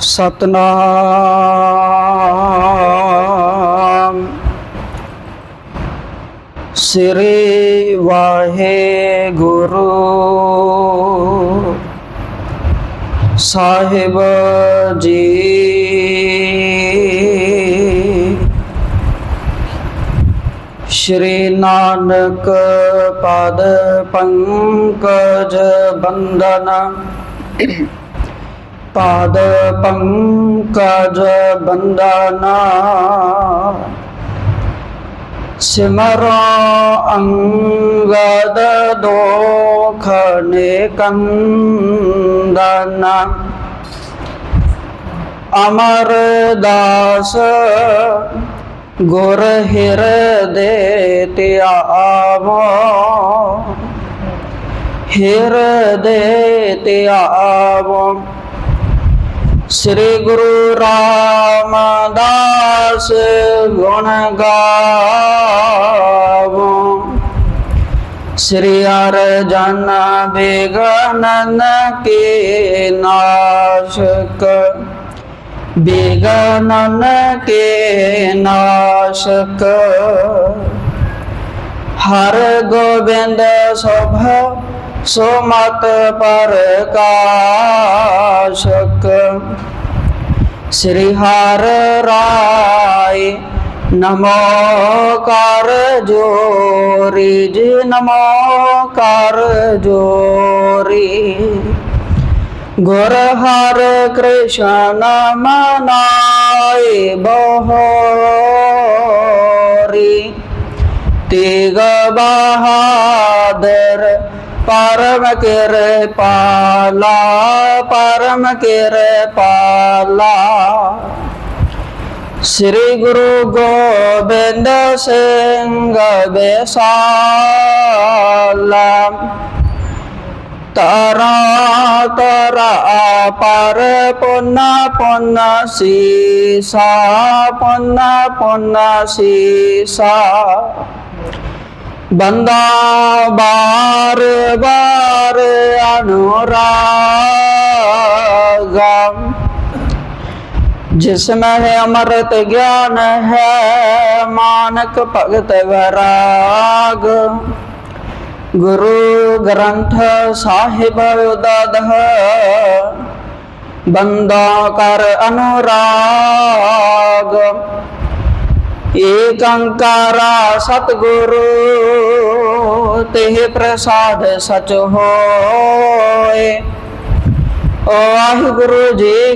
ਸਤਨਾਮ। ਸ੍ਰੀ ਵਾਹਿਗੁਰੂ। ਸਾਹਿਬ ਜੀ। ਸ਼੍ਰੀ ਨਾਨਕ ਪਦ ਪੰਕਜ ਬੰਦਨ ਪਾਦ ਪੰਕਜ ਬੰਦਨਾ ਸਿਮਰੋ ਅੰਗਦ ਦੋਖ ਨਿਕੰਦਨ ਅਮਰ ਦਾਸ ਗੁਰ ਹਿਰਦੇ ਧਿਆਵੋ। ਹਿਰਦੇ ਧਿਆਵੋ। ਸ੍ਰੀ ਗੁਰੂ ਰਾਮਦਾਸ ਗੁਣ ਗਾਵੋ। ਸ੍ਰੀ ਅਰਜਨ ਬੇਗਨਨ ਕੇ ਨਾਸ਼ਕ। ਬੇਗਨਨ ਕੇ ਨਾਸ਼ਕ। ਹਰ ਗੋਬਿੰਦ ਸੁਭ सुमत प्रकाशक श्रीहर राय नमो कर जोरी जी नमो कर जोरी गुर हर कृष्ण मनाय बहोरी तिग बहादर ਪਰਮ ਕਿਰਪਾਲਾ ਪਰਮ ਕਿਰਪਾਲਾ। ਸ੍ਰੀ ਗੁਰੂ ਗੋਬਿੰਦ ਸਿੰਘ ਬੇਸਾਲਾ ਤਰਾ ਤਰਾ ਪਰ ਪੁੰਨ ਪੁੰਨ ਸੀਸਾ, ਪੁੰਨ ਪੁੰਨ ਸੀਸਾ। ਬੰਦਾ ਬਾਰ ਬਾਰ ਅਨੁਰਾਗਾ। ਜਿਸ ਮਹਿ ਅਮਰਤ ਗਿਆਨ ਹੈ, ਮਾਨਕ ਭਗਤ ਵਰਾਗ। ਗੁਰੂ ਗ੍ਰੰਥ ਸਾਹਿਬ ਉਦਦਹ ਬੰਦਾ ਕਰ ਅਨੁਰਾਗ। ਏਕ ਅੰਕਾਰਾ ਸਤਗੁਰੂ ਤੇਹ ਪ੍ਰਸਾਦ ਸਚ ਹੋਏ। ਵਾਹਿਗੁਰੂ ਜੀ